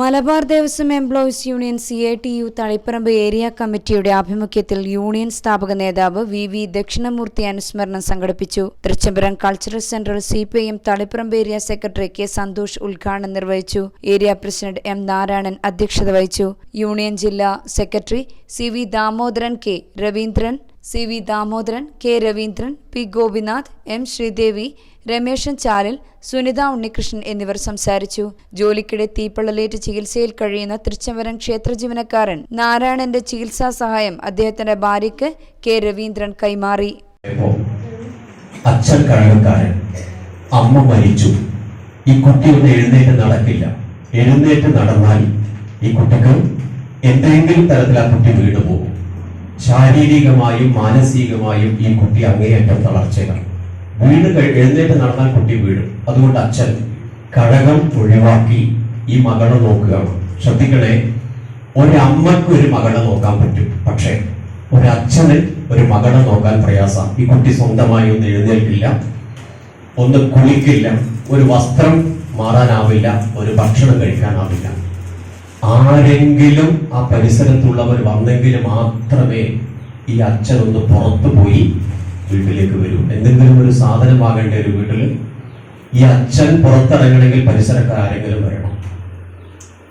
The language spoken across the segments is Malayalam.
Malabar Devaswom employees union C I T U Taliparamba area കമ്മിറ്റിയുടെ ആഭിമുഖ്യത്തിൽ യൂണിയൻ സ്ഥാപക നേതാവ് വി വി ദക്ഷിണമൂർത്തി അനുസ്മരണം സംഘടിപ്പിച്ചു. തൃച്ചംബരം കൾച്ചറൽ സെന്ററിൽ C P I M Taliparamba area secretary K Santhosh ഉദ്ഘാടനം നിർവഹിച്ചു. ഏരിയ പ്രസിഡന്റ് എം നാരായണൻ അധ്യക്ഷത വഹിച്ചു. യൂണിയൻ ജില്ലാ secretary C V Damodaran K Raveendran C V Damodaran K Raveendran P Gopinath M Sreedevi Rameshan Chalil Sunitha Unnikrishnan എന്നിവർ സംസാരിച്ചു. ജോലിക്കിടെ തീപ്പള്ളലേറ്റ് ചികിത്സയിൽ കഴിയുന്ന തൃച്ചംബരം ക്ഷേത്ര ജീവനക്കാരൻ നാരായണന്റെ ചികിത്സാ സഹായം അദ്ദേഹത്തിന്റെ ഭാര്യയ്ക്ക് കെ രവീന്ദ്രൻ കൈമാറി. അച്ഛൻ അമ്മ മരിച്ചു. ഈ കുട്ടി എഴുന്നേറ്റ് നടക്കില്ല. എഴുന്നേറ്റ് നടന്നാൽ ഈ കുട്ടിക്ക് എന്തെങ്കിലും തരത്തിൽ ആ കുട്ടി വീണു പോകും ശാരീരികമായും മാനസികമായും ഈ കുട്ടി അങ്ങേയറ്റം തളർച്ചയാണ്. വീണ് എഴുന്നേറ്റ് നടന്നാൽ കുട്ടി വീഴും. അതുകൊണ്ട് അച്ഛൻ കഴകം ഒഴിവാക്കി ഈ മകളെ നോക്കുകയാണ്. ശ്രദ്ധിക്കണേ ഒരമ്മക്ക് ഒരു മകളെ നോക്കാൻ പറ്റും. പക്ഷേ ഒരച്ഛന് ഒരു മകളെ നോക്കാൻ പ്രയാസം. ഈ കുട്ടി സ്വന്തമായി ഒന്ന് എഴുന്നേൽക്കില്ല ഒന്ന് കുളിക്കില്ല ഒരു വസ്ത്രം മാറാനാവില്ല ഒരു ഭക്ഷണം കഴിക്കാനാവില്ല. ആരെങ്കിലും ആ പരിസരത്തുള്ളവർ വന്നെങ്കിൽ മാത്രമേ ഈ അച്ഛൻ ഒന്ന് പുറത്തു പോയി വീട്ടിലേക്ക് വരൂ. എന്തെങ്കിലും ഒരു സാധനം വാങ്ങേണ്ട ഒരു വീട്ടിൽ ഈ അച്ഛൻ പുറത്തിറങ്ങണമെങ്കിൽ പരിസരക്കാർ ആരെങ്കിലും വരണം.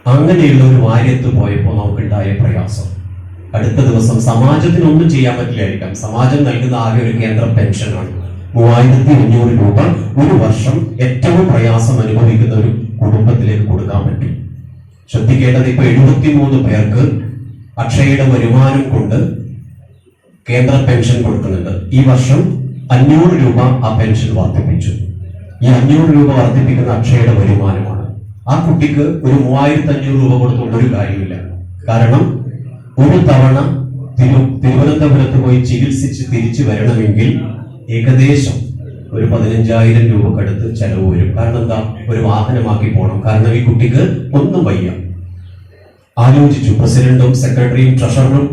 അങ്ങനെയുള്ള ഒരു വാര്യത്ത് പോയപ്പോൾ നമുക്കുണ്ടായ പ്രയാസം. അടുത്ത ദിവസം സമാജത്തിന് ഒന്നും ചെയ്യാൻ പറ്റില്ലായിരിക്കാം. സമാജം നൽകുന്ന ആകെ ഒരു കേന്ദ്ര പെൻഷനാണ്. മൂവായിരത്തി അഞ്ഞൂറ് രൂപ ഒരു വർഷം ഏറ്റവും പ്രയാസം അനുഭവിക്കുന്ന ഒരു കുടുംബത്തിലേക്ക് കൊടുക്കാൻ പറ്റും. ശ്രദ്ധിക്കേണ്ടത് ഇപ്പൊ എഴുപത്തിമൂന്ന് പേർക്ക് അക്ഷയയുടെ വരുമാനം കൊണ്ട് കേന്ദ്ര പെൻഷൻ കൊടുക്കുന്നുണ്ട്. ഈ വർഷം അഞ്ഞൂറ് രൂപ ആ പെൻഷൻ വർദ്ധിപ്പിച്ചു. ഈ അഞ്ഞൂറ് രൂപ വർദ്ധിപ്പിക്കുന്ന അക്ഷയയുടെ വരുമാനമാണ്. ആ കുട്ടിക്ക് ഒരു മൂവായിരത്തി അഞ്ഞൂറ് രൂപ കൊടുത്തുകൊണ്ട് ഒരു കാര്യമില്ല. കാരണം ഒരു തവണ തിരു തിരുവനന്തപുരത്ത് പോയി ചികിത്സിച്ച് തിരിച്ചു വരണമെങ്കിൽ ഏകദേശം ഒരു പതിനഞ്ചായിരം രൂപക്കടുത്ത് ചെലവ് വരും. കാരണം എന്താ? ഒരു വാഹനമാക്കി പോകണം കാരണം ഈ കുട്ടിക്ക് ഒന്നും വയ്യ. ആലോചിച്ചു. പ്രസിഡന്റും സെക്രട്ടറിയും ട്രഷററും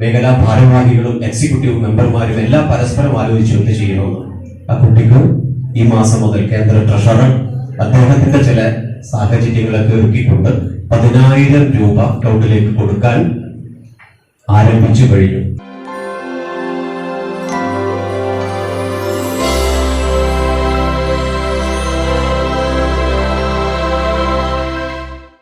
മേഖലാ ഭാരവാഹികളും എക്സിക്യൂട്ടീവ് മെമ്പർമാരും എല്ലാം പരസ്പരം ആലോചിച്ചു എന്ത് ചെയ്യണമെന്ന് ആ കുട്ടിക്ക് ഈ മാസം മുതൽ കേന്ദ്ര ട്രഷറർ അദ്ദേഹത്തിന്റെ ചില സാഹചര്യങ്ങളൊക്കെ ഒരുക്കിക്കൊണ്ട് പതിനായിരം രൂപ അക്കൗണ്ടിലേക്ക് കൊടുക്കാൻ ആരംഭിച്ചു കഴിഞ്ഞു.